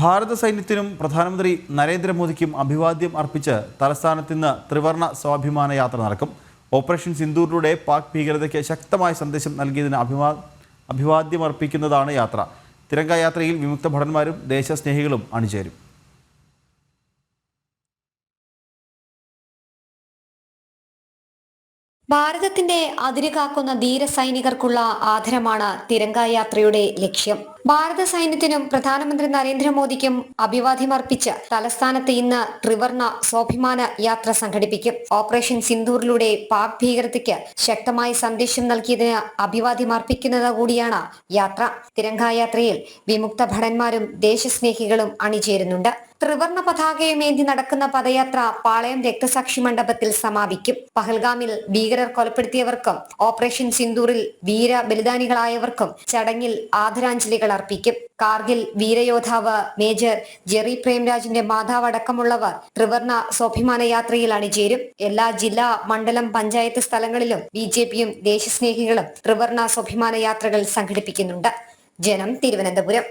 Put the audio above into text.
ഭാരത സൈന്യത്തിനും പ്രധാനമന്ത്രി നരേന്ദ്രമോദിക്കും അഭിവാദ്യം അർപ്പിച്ച് തലസ്ഥാനത്ത് ഇന്ന് ത്രിവർണ സ്വാഭിമാന യാത്ര നടക്കും. ഓപ്പറേഷൻ സിന്ദൂറിലൂടെ പാക് ഭീകരതയ്ക്ക് ശക്തമായ സന്ദേശം നൽകിയതിന് അഭിവാ അഭിവാദ്യം അർപ്പിക്കുന്നതാണ് യാത്ര. തിരങ്ക യാത്രയിൽ വിമുക്ത ഭടന്മാരും ദേശസ്നേഹികളും അണിചേരും. ഭാരതത്തിന്റെ അതിരുകാക്കുന്ന ധീര സൈനികർക്കുള്ള ആദരമാണ് തിരങ്കായാത്രയുടെ ലക്ഷ്യം. ഭാരത സൈന്യത്തിനും പ്രധാനമന്ത്രി നരേന്ദ്രമോദിക്കും അഭിവാദ്യമർപ്പിച്ച് തലസ്ഥാനത്ത് ഇന്ന് ത്രിവർണ സ്വാഭിമാന യാത്ര സംഘടിപ്പിക്കും. ഓപ്പറേഷൻ സിന്ദൂറിലൂടെ പാക് ഭീകരതയ്ക്ക് ശക്തമായ സന്ദേശം നൽകിയതിന് അഭിവാദ്യമർപ്പിക്കുന്നത് കൂടിയാണ് യാത്ര. തിരങ്കായാത്രയിൽ വിമുക്ത ഭടന്മാരും ദേശസ്നേഹികളും അണിചേരുന്നുണ്ട്. ത്രിവർണ പതാകയുമേന്തി നടക്കുന്ന പദയാത്ര പാളയം രക്തസാക്ഷി മണ്ഡപത്തിൽ സമാപിക്കും. പഹൽഗാമിൽ ഭീകരർ കൊലപ്പെടുത്തിയവർക്കും ഓപ്പറേഷൻ സിന്ദൂറിൽ വീര ബലിദാനികളായവർക്കും ചടങ്ങിൽ ആദരാഞ്ജലികൾ അർപ്പിക്കും കാർഗിൽ വീരയോദ്ധാവ് മേജർ ജെറി പ്രേംരാജിന്റെ മാതാവ് അടക്കമുള്ളവർ ത്രിവർണ സ്വാഭിമാന യാത്രയിൽ അണിചേരും എല്ലാ ജില്ലാ മണ്ഡലം പഞ്ചായത്ത് സ്ഥലങ്ങളിലും ബി ജെ പിയും ദേശസ്നേഹികളും ത്രിവർണ സ്വാഭിമാന യാത്രകൾ സംഘടിപ്പിക്കുന്നുണ്ട്. ജനം തിരുവനന്തപുരം.